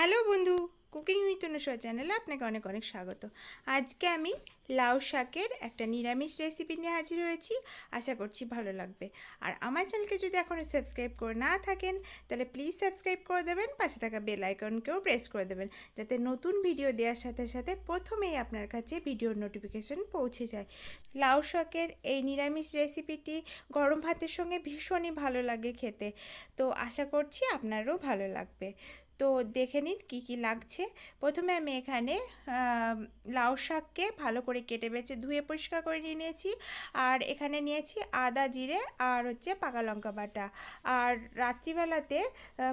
Hello বন্ধু, cooking with অনুসয়া চ্যানেলে আপনাকে অনেক অনেক স্বাগত। আজকে আমি লাউ শাকের একটা নিরামিষ রেসিপি নিয়ে হাজির হয়েছি, আশা করছি ভালো লাগবে। আর আমার চ্যানেলকে যদি এখনও সাবস্ক্রাইব করে না থাকেন, তাহলে প্লিজ সাবস্ক্রাইব করে দেবেন, পাশে থাকা বেল আইকনকেও প্রেস করে দেবেন, যাতে নতুন ভিডিও দেওয়ার সাথে সাথে প্রথমেই আপনার কাছে ভিডিওর নোটিফিকেশন পৌঁছে যায়। লাউ শাকের এই নিরামিষ রেসিপিটি গরম ভাতের সঙ্গে ভীষণই ভালো লাগে খেতে, তো আশা করছি আপনারও ভালো লাগবে। তো দেখে নিন কী কী লাগছে। প্রথমে আমি এখানে লাউ শাককে ভালো করে কেটে বেছে ধুয়ে পরিষ্কার করে নিয়ে নিয়েছি। আর এখানে নিয়েছি আদা জিরে আর হচ্ছে পাকা লঙ্কা বাটা। আর রাত্রিবেলাতে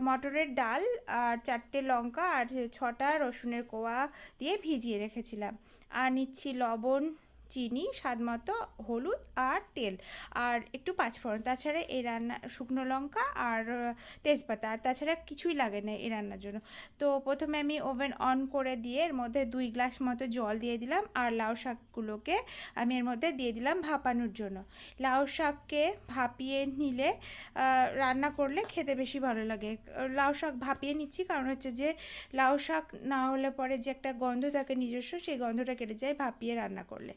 মটরের ডাল আর চারটে লঙ্কা আর ছটা রসুনের কোয়া দিয়ে ভিজিয়ে রেখেছিলাম। আর নিচ্ছি লবণ চিনি, স্বাদ মতো হলুদ আর তেল। আর একটু পাঁচফোড়ন। তাছাড়া এই রান্না, শুকনো লঙ্কা আর তেজপাতা। আর তাছাড়া কিছুই লাগে না এই রান্নার জন্য। তো প্রথমে আমি ওভেন অন করে দিয়ে এর মধ্যে দুই গ্লাস মতো জল দিয়ে দিলাম। আর লাউ শাকগুলোকে আমি এর মধ্যে দিয়ে দিলাম ভাপানোর জন্য। লাউ শাককে ভাপিয়ে নিলে রান্না করলে খেতে বেশি ভালো লাগে। লাউ শাক ভাপিয়ে নিচ্ছি কারণ হচ্ছে যে, লাউ শাক না হলে পরে যে একটা গন্ধ থাকে নিজস্ব, সেই গন্ধটা কেটে যায় ভাপিয়ে রান্না করলে।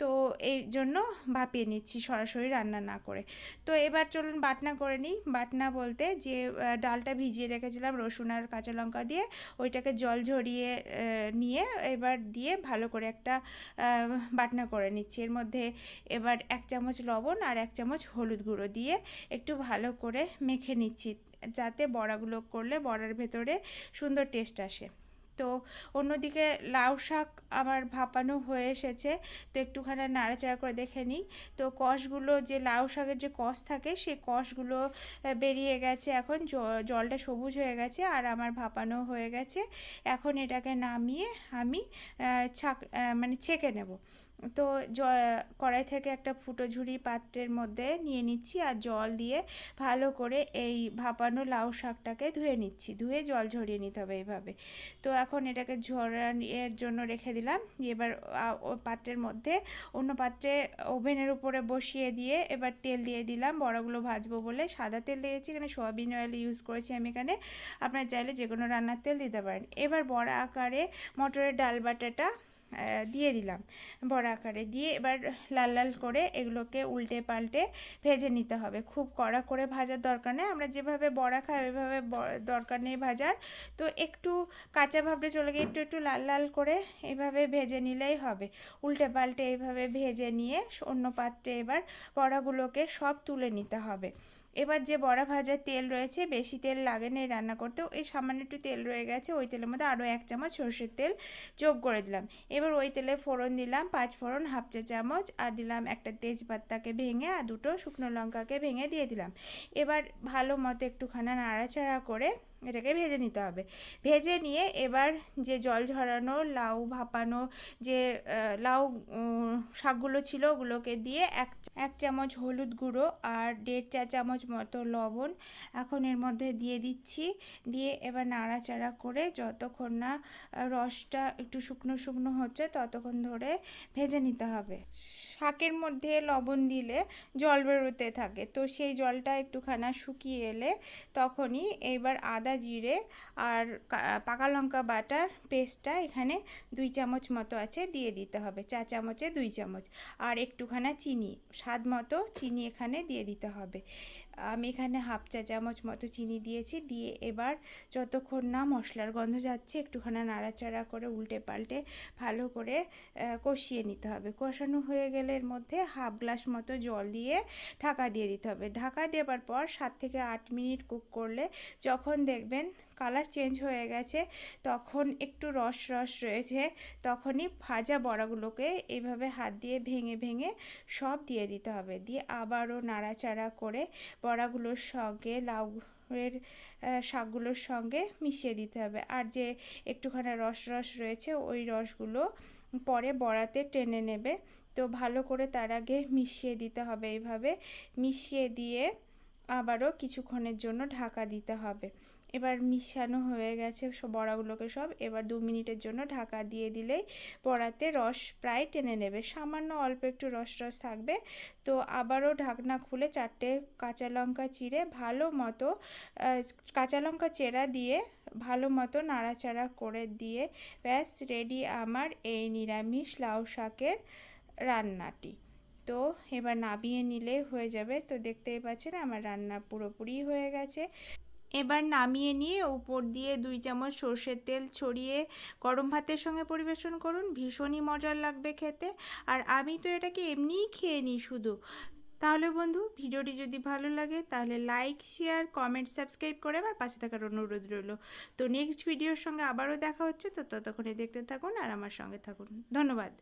তো এই জন্য ভাপিয়ে নিচ্ছি সরাসরি রান্না না করে। তো এবার চলুন বাটনা করে নিই। বাটনা বলতে যে ডালটা ভিজিয়ে রেখেছিলাম রসুন আর কাঁচা লঙ্কা দিয়ে, ওইটাকে জল ঝরিয়ে নিয়ে এবার দিয়ে ভালো করে একটা বাটনা করে নিচ্ছি। এর মধ্যে এবার এক চামচ লবণ আর এক চামচ হলুদ গুঁড়ো দিয়ে একটু ভালো করে মেখে নিচ্ছি, যাতে বড়াগুলো করলে বড়ার ভেতরে সুন্দর টেস্ট আসে। তো অন্যদিকে লাউ শাক আমার ভাপানো হয়ে এসেছে, তো একটুখানি নাড়াচাড়া করে দেখে নিই। তো কষগুলো যে লাউ শাকের যে কষ থাকে, সেই কষগুলো বেরিয়ে গেছে এখন জলটা সবুজ হয়ে গেছে আর আমার ভাপানো হয়ে গেছে। এখন এটাকে নামিয়ে আমি ছাক মানে ছেঁকে নেব। তো জ কড়াই থেকে একটা ফুটো ঝুড়ি পাত্রের মধ্যে নিয়ে নিচ্ছি আর জল দিয়ে ভালো করে এই ভাপানো লাউ শাকটাকে ধুয়ে নিচ্ছি। ধুয়ে জল ঝরিয়ে নিতে হবে এইভাবে তো এখন এটাকে ঝরানোর জন্য রেখে দিলাম। এবার পাত্রের মধ্যে অন্য পাত্রে ওভেনের উপরে বসিয়ে দিয়ে এবার তেল দিয়ে দিলাম। বড়াগুলো ভাজবো বলে সাদা তেল দিয়েছি। এখানে সয়াবিন অয়েল ইউজ করেছি আমি এখানে। আপনার চাইলে যে কোনো রান্নার তেল দিতে পারেন। এবার বড়া আকারে মটরের ডাল বাটাটা দিয়ে দিলাম। বড় আকারে দিয়ে এবার লাল লাল করে এগুলোকে উল্টে পাল্টে ভেজে নিতে হবে। খুব কড়া করে ভাজার দরকার নেই। আমরা যেভাবে বড়া খাই, ওইভাবে দরকার নেই ভাজার। তো একটু কাঁচা ভাবটা চলে গিয়ে একটু একটু লাল লাল করে এইভাবে ভেজে নিলেই হবে। উল্টে পাল্টে এইভাবে ভেজে নিয়ে অন্য পাত্রে এবার বড়াগুলোকে সব তুলে নিতে হবে। এবার যে বড়া ভাজার তেল রয়েছে, বেশি তেল লাগে না রান্না করতেও। এই সামান্য একটু তেল রয়ে গেছে, ওই তেলের মধ্যে আরও এক চামচ সর্ষের তেল যোগ করে দিলাম। এবার ওই তেলে ফোড়ন দিলাম, পাঁচ ফোড়ন, হাফ চা চামচ, আর দিলাম একটা তেজপাত্তাকে ভেঙে, আর দুটো শুকনো লঙ্কাকে ভেঙে দিয়ে দিলাম। এবার ভালো মতো একটুখানা নাড়াচাড়া করে এটাকে ভেজে নিতে হবে। ভেজে নিয়ে এবার যে জল ঝরানো, লাউ ভাপানো, যে লাউ শাকগুলো ছিল ওগুলোকে দিয়ে এক এক চামচ হলুদ গুঁড়ো আর দেড় চা চামচ মতো লবণ এখন এর মধ্যে দিয়ে দিচ্ছি। দিয়ে এবার নাড়াচাড়া করে যতক্ষণ না রসটা একটু শুকনো শুকনো হচ্ছে ততক্ষণ ধরে ভেজে নিতে হবে। শাকের মধ্যে লবণ দিলে জল বেরোতে থাকে। তো সেই জলটা একটুখানা শুকিয়ে এলে তখনই এইবার আদা জিরে আর পাকা লঙ্কা বাটার পেস্টটা এখানে দুই চামচ মতো আছে, দিয়ে দিতে হবে। চা চামচে দুই চামচ। আর একটুখানা চিনি, স্বাদ মতো চিনি এখানে দিয়ে দিতে হবে। আমি এখানে হাফ চা চামচ মতো চিনি দিয়েছি, দিয়ে এবার যতক্ষণ না মশলার গন্ধ যাচ্ছে একটুখানি নাড়াচাড়া করে উল্টে পাল্টে ভালো করে কষিয়ে নিতে হবে। কষানো হয়ে গেলে এর মধ্যে হাফ গ্লাস মতো জল দিয়ে ঢাকা দিয়ে দিতে হবে। ঢাকা দেওয়ার পর সাত থেকে আট মিনিট কুক করলে যখন দেখবেন কালার চেঞ্জ হয়ে গেছে, তখন একটু রস রস রয়েছে, তখনই ভাজা বড়াগুলোকে এইভাবে হাত দিয়ে ভেঙে ভেঙে সব দিয়ে দিতে হবে। দিয়ে আবারও নাড়াচাড়া করে বড়াগুলোর সঙ্গে লাউ এর আহ, শাকগুলোর সঙ্গে মিশিয়ে দিতে হবে। আর যে একটুখানি রস রস রয়েছে ওই রসগুলো পরে বড়াতে টেনে নেবে। তো ভালো করে তার আগে মিশিয়ে দিতে হবে এইভাবে। মিশিয়ে দিয়ে আবারও কিছুক্ষণের জন্য ঢাকা দিতে হবে। এবার মিশানো হয়ে গেছে সব বড়াগুলোকে সব। এবার দু মিনিটের জন্য ঢাকা দিয়ে দিলেই বড়াতে রস প্রায় টেনে নেবে। সামান্য অল্প একটু রস রস থাকবে। তো আবারও ঢাকনা খুলে চারটে কাঁচা লঙ্কা চিড়ে ভালো মতো কাঁচা লঙ্কা চেরা দিয়ে ভালো মতো নাড়াচাড়া করে দিয়ে ব্যাস রেডি আমার এই নিরামিষ লাউ শাকের রান্নাটি। তো এবার নামিয়ে নিলে হয়ে যাবে। তো দেখতেই পাচ্ছেন আমার রান্না পুরোপুরি হয়ে গেছে। এবার নামিয়ে নিয়ে উপর দিয়ে দুই চামচ সর্ষের তেল ছড়িয়ে গরম ভাতের সঙ্গে পরিবেশন করুন। ভীষণই মজার লাগবে খেতে। আর আমি তো এটাকে এমনিই খেয়ে নিই শুধু। তাহলে বন্ধু, ভিডিওটি যদি ভালো লাগে তাহলে লাইক, শেয়ার, কমেন্ট, সাবস্ক্রাইব করে আবার পাশে থাকার অনুরোধ রইল। তো নেক্সট ভিডিওর সঙ্গে আবারও দেখা হচ্ছে। তো ততক্ষণে দেখতে থাকুন আর আমার সঙ্গে থাকুন। ধন্যবাদ।